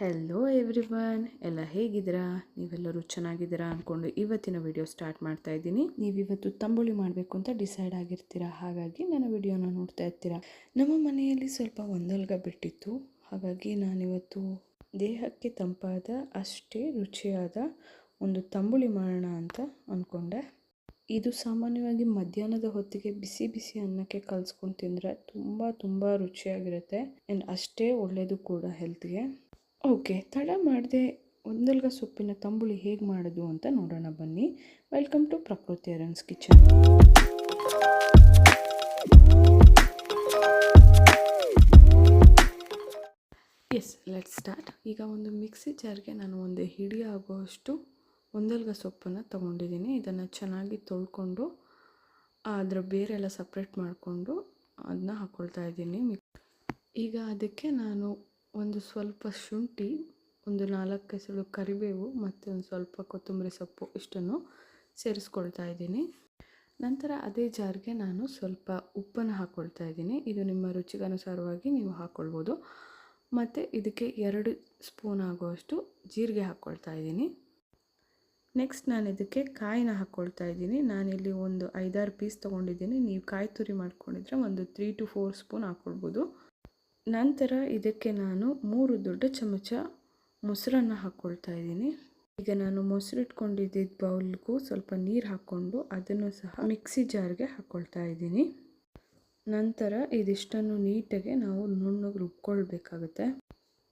Hello everyone ಎಲ್ಲ ಹೇಗಿದ್ದೀರಾ? ನೀವೆಲ್ಲರೂ ಚೆನ್ನಾಗಿದ್ದೀರಾ ಅಂದ್ಕೊಂಡು ಇವತ್ತಿನ ವಿಡಿಯೋ ಸ್ಟಾರ್ಟ್ ಮಾಡ್ತಾ ಇದ್ದೀನಿ. ನೀವಿವತ್ತು ತಂಬುಳಿ ಮಾಡಬೇಕು ಅಂತ ಡಿಸೈಡ್ ಆಗಿರ್ತೀರಾ? ಹಾಗಾಗಿ ನನ್ನ ವಿಡಿಯೋನ ನೋಡ್ತಾ ಇರ್ತೀರಾ? ನಮ್ಮ ಮನೆಯಲ್ಲಿ ಸ್ವಲ್ಪ ಒಂದಲ್ಗ ಬಿಟ್ಟಿತ್ತು. ಹಾಗಾಗಿ ನಾನಿವತ್ತು ದೇಹಕ್ಕೆ ತಂಪಾದ, ಅಷ್ಟೇ ರುಚಿಯಾದ ಒಂದು ತಂಬುಳಿ ಮಾಡೋಣ ಅಂತ ಅಂದ್ಕೊಂಡೆ ಇದು ಸಾಮಾನ್ಯವಾಗಿ ಮಧ್ಯಾಹ್ನದ ಹೊತ್ತಿಗೆ ಬಿಸಿ ಬಿಸಿ ಅನ್ನಕ್ಕೆ ಕಲ್ಸ್ಕೊಂಡು ತಿಂದರೆ ತುಂಬ ತುಂಬ ರುಚಿಯಾಗಿರುತ್ತೆ. ಆ್ಯಂಡ್ ಅಷ್ಟೇ ಒಳ್ಳೆಯದು ಕೂಡ ಹೆಲ್ತ್ಗೆ ಓಕೆ, ತಡ ಮಾಡದೆ ಒಂದಲ್ಗ ಸೊಪ್ಪಿನ ತಂಬುಳಿ ಹೇಗೆ ಮಾಡೋದು ಅಂತ ನೋಡೋಣ ಬನ್ನಿ. Welcome to Prakruti Arun's kitchen. Yes let's start ಈಗ ಒಂದು ಮಿಕ್ಸಿ ಜಾರ್ಗೆ ನಾನು ಒಂದು ಹಿಡಿ ಆಗುವಷ್ಟು ಒಂದಲ್ಗ ಸೊಪ್ಪನ್ನು ತೊಗೊಂಡಿದ್ದೀನಿ. ಇದನ್ನು ಚೆನ್ನಾಗಿ ತೊಳ್ಕೊಂಡು ಅದರ ಬೇರೆಲ್ಲ ಸಪ್ರೇಟ್ ಮಾಡಿಕೊಂಡು ಅದನ್ನ ಹಾಕ್ಕೊಳ್ತಾ ಇದ್ದೀನಿ. ಈಗ ಅದಕ್ಕೆ ನಾನು ಒಂದು ಸ್ವಲ್ಪ ಶುಂಠಿ, ಒಂದು ನಾಲ್ಕು ಎಸಳು ಕರಿಬೇವು ಮತ್ತು ಒಂದು ಸ್ವಲ್ಪ ಕೊತ್ತಂಬರಿ ಸೊಪ್ಪು ಇಷ್ಟನ್ನು ಸೇರಿಸ್ಕೊಳ್ತಾ ಇದ್ದೀನಿ. ನಂತರ ಅದೇ ಜಾರ್ಗೆ ನಾನು ಸ್ವಲ್ಪ ಉಪ್ಪನ್ನು ಹಾಕ್ಕೊಳ್ತಾ ಇದ್ದೀನಿ. ಇದು ನಿಮ್ಮ ರುಚಿಗನುಸಾರವಾಗಿ ನೀವು ಹಾಕ್ಕೊಳ್ಬೋದು ಮತ್ತು ಇದಕ್ಕೆ ಎರಡು ಸ್ಪೂನ್ ಆಗುವಷ್ಟು ಜೀರಿಗೆ ಹಾಕ್ಕೊಳ್ತಾ ಇದ್ದೀನಿ. ನೆಕ್ಸ್ಟ್ ನಾನು ಇದಕ್ಕೆ ಕಾಯಿನ ಹಾಕ್ಕೊಳ್ತಾ ಇದ್ದೀನಿ. ನಾನಿಲ್ಲಿ ಒಂದು ಐದಾರು ಪೀಸ್ ತೊಗೊಂಡಿದ್ದೀನಿ. ನೀವು ಕಾಯಿ ತುರಿ ಮಾಡ್ಕೊಂಡಿದ್ರೆ ಒಂದು ತ್ರೀ ಟು ಫೋರ್ ಸ್ಪೂನ್ ಹಾಕ್ಕೊಳ್ಬೋದು ನಂತರ ಇದಕ್ಕೆ ನಾನು ಮೂರು ದೊಡ್ಡ ಚಮಚ ಮೊಸರನ್ನು ಹಾಕ್ಕೊಳ್ತಾ ಇದ್ದೀನಿ. ಈಗ ನಾನು ಮೊಸರು ಇಟ್ಕೊಂಡಿದ್ದಿದ್ದ ಬೌಲ್ಗೂ ಸ್ವಲ್ಪ ನೀರು ಹಾಕ್ಕೊಂಡು ಅದನ್ನು ಸಹ ಮಿಕ್ಸಿ ಜಾರ್ಗೆ ಹಾಕ್ಕೊಳ್ತಾ ಇದ್ದೀನಿ. ನಂತರ ಇದಿಷ್ಟನ್ನು ನೀಟಾಗಿ ನಾವು ನುಣ್ಣಗೆ ರುಬ್ಕೊಳ್ಬೇಕಾಗುತ್ತೆ.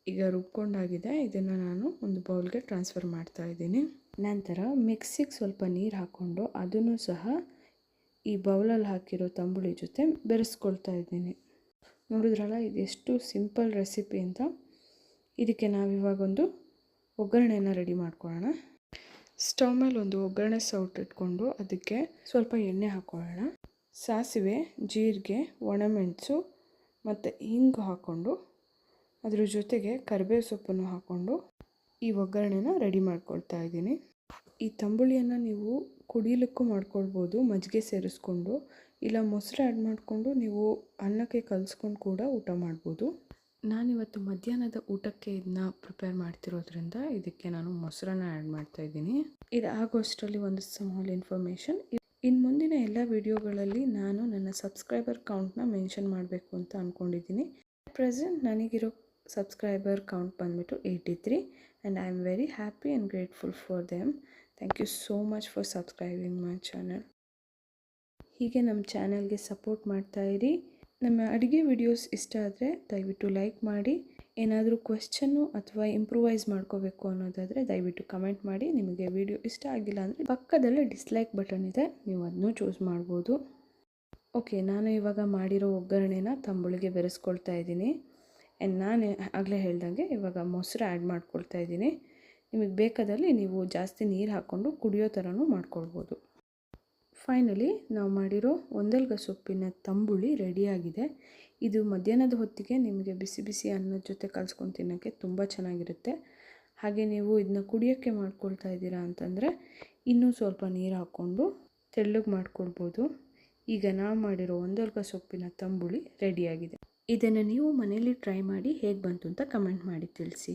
ಈಗ ರುಬ್ಕೊಂಡಾಗಿದೆ. ಇದನ್ನು ನಾನು ಒಂದು ಬೌಲ್ಗೆ ಟ್ರಾನ್ಸ್ಫರ್ ಮಾಡ್ತಾ ಇದ್ದೀನಿ. ನಂತರ ಮಿಕ್ಸಿಗೆ ಸ್ವಲ್ಪ ನೀರು ಹಾಕ್ಕೊಂಡು ಅದನ್ನು ಸಹ ಈ ಬೌಲಲ್ಲಿ ಹಾಕಿರೋ ತಂಬುಳಿ ಜೊತೆ ಬೆರೆಸ್ಕೊಳ್ತಾ ಇದ್ದೀನಿ. ನೋಡಿದ್ರಲ್ಲ, ಇದು ಎಷ್ಟು ಸಿಂಪಲ್ ರೆಸಿಪಿ ಅಂತ. ಇದಕ್ಕೆ ನಾವಿವಾಗೊಂದು ಒಗ್ಗರಣೆಯನ್ನು ರೆಡಿ ಮಾಡ್ಕೊಳ್ಳೋಣ. ಸ್ಟವ್ ಮೇಲೆ ಒಂದು ಒಗ್ಗರಣೆ ಸೌಟ್ ಇಟ್ಕೊಂಡು ಅದಕ್ಕೆ ಸ್ವಲ್ಪ ಎಣ್ಣೆ ಹಾಕ್ಕೊಳ್ಳೋಣ ಸಾಸಿವೆ, ಜೀರಿಗೆ, ಒಣಮೆಣಸು ಮತ್ತು ಹಿಂಗು ಹಾಕ್ಕೊಂಡು ಅದ್ರ ಜೊತೆಗೆ ಕರಿಬೇವು ಸೊಪ್ಪನ್ನು ಹಾಕ್ಕೊಂಡು ಈ ಒಗ್ಗರಣೆನ ರೆಡಿ ಮಾಡ್ಕೊಳ್ತಾ ಇದ್ದೀನಿ. ಈ ತಂಬುಳಿಯನ್ನು ನೀವು ಕುಡಿಲಿಕ್ಕೂ ಮಾಡ್ಕೊಳ್ಬೋದು, ಮಜ್ಜಿಗೆ ಸೇರಿಸ್ಕೊಂಡು. ಇಲ್ಲ, ಮೊಸರು ಆ್ಯಡ್ ಮಾಡಿಕೊಂಡು ನೀವು ಅನ್ನಕ್ಕೆ ಕಲಿಸ್ಕೊಂಡು ಕೂಡ ಊಟ ಮಾಡ್ಬೋದು. ನಾನಿವತ್ತು ಮಧ್ಯಾಹ್ನದ ಊಟಕ್ಕೆ ಇದನ್ನ ಪ್ರಿಪೇರ್ ಮಾಡ್ತಿರೋದ್ರಿಂದ ಇದಕ್ಕೆ ನಾನು ಮೊಸರನ್ನ ಆ್ಯಡ್ ಮಾಡ್ತಾ ಇದ್ದೀನಿ. ಇದು ಆಗೋಷ್ಟರಲ್ಲಿ ಒಂದು ಸ್ಮಾಲ್ ಇನ್ಫಾರ್ಮೇಷನ್ ಇನ್ನು ಮುಂದಿನ ಎಲ್ಲ ವಿಡಿಯೋಗಳಲ್ಲಿ ನಾನು ನನ್ನ ಸಬ್ಸ್ಕ್ರೈಬರ್ ಕೌಂಟ್ನ ಮೆನ್ಷನ್ ಮಾಡಬೇಕು ಅಂತ ಅಂದ್ಕೊಂಡಿದ್ದೀನಿ ಪ್ರೆಸೆಂಟ್ ನನಗಿರೋ ಸಬ್ಸ್ಕ್ರೈಬರ್ ಕೌಂಟ್ ಬಂದುಬಿಟ್ಟು eighty three and I am very happy and grateful for them thank you so much for subscribing my channel ಹೀಗೆ ನಮ್ಮ ಚಾನಲ್ಗೆ ಸಪೋರ್ಟ್ ಮಾಡ್ತಾಯಿರಿ ನಮ್ಮ ಅಡುಗೆ ವಿಡಿಯೋಸ್ ಇಷ್ಟ ಆದರೆ ದಯವಿಟ್ಟು ಲೈಕ್ ಮಾಡಿ. ಏನಾದರೂ ಕ್ವೆಶ್ಚನ್ನು ಅಥವಾ ಇಂಪ್ರೂವೈಸ್ ಮಾಡ್ಕೋಬೇಕು ಅನ್ನೋದಾದರೆ ದಯವಿಟ್ಟು ಕಮೆಂಟ್ ಮಾಡಿ. ನಿಮಗೆ ವಿಡಿಯೋ ಇಷ್ಟ ಆಗಿಲ್ಲ ಅಂದರೆ ಪಕ್ಕದಲ್ಲೇ ಡಿಸ್ಲೈಕ್ ಬಟನ್ ಇದೆ. ನೀವು ಅದನ್ನೂ ಚೂಸ್ ಮಾಡ್ಬೋದು. ಓಕೆ ನಾನು ಇವಾಗ ಮಾಡಿರೋ ಒಗ್ಗರಣೆನ ತಂಬುಳಿಗೆ ಬೆರೆಸ್ಕೊಳ್ತಾ ಇದ್ದೀನಿ. ಆ್ಯಂಡ್ ನಾನು ಆಗಲೇ ಹೇಳ್ದಂಗೆ ಇವಾಗ ಮೊಸರು ಆ್ಯಡ್ ಮಾಡ್ಕೊಳ್ತಾ ಇದ್ದೀನಿ. ನಿಮಗೆ ಬೇಕಾದಲ್ಲಿ ನೀವು ಜಾಸ್ತಿ ನೀರು ಹಾಕ್ಕೊಂಡು ಕುಡಿಯೋ ಥರನೂ ಮಾಡ್ಕೊಳ್ಬೋದು. ಫೈನಲಿ ನಾವು ಮಾಡಿರೋ ಒಂದಲ್ಗ ಸೊಪ್ಪಿನ ತಂಬುಳಿ ರೆಡಿಯಾಗಿದೆ. ಇದು ಮಧ್ಯಾಹ್ನದ ಹೊತ್ತಿಗೆ ನಿಮಗೆ ಬಿಸಿ ಬಿಸಿ ಅನ್ನದ ಜೊತೆ ಕಲಿಸ್ಕೊಂಡು ತಿನ್ನೋಕ್ಕೆ ತುಂಬ ಚೆನ್ನಾಗಿರುತ್ತೆ. ಹಾಗೆ ನೀವು ಇದನ್ನ ಕುಡಿಯೋಕ್ಕೆ ಮಾಡ್ಕೊಳ್ತಾ ಇದ್ದೀರಾ ಅಂತಂದರೆ ಇನ್ನೂ ಸ್ವಲ್ಪ ನೀರು ಹಾಕ್ಕೊಂಡು ತೆಳ್ಳಗೆ ಮಾಡ್ಕೊಳ್ಬೋದು. ಈಗ ನಾವು ಮಾಡಿರೋ ಒಂದಲ್ಗ ಸೊಪ್ಪಿನ ತಂಬುಳಿ ರೆಡಿಯಾಗಿದೆ. ಇದನ್ನು ನೀವು ಮನೇಲಿ ಟ್ರೈ ಮಾಡಿ ಹೇಗೆ ಬಂತು ಅಂತ ಕಮೆಂಟ್ ಮಾಡಿ ತಿಳಿಸಿ.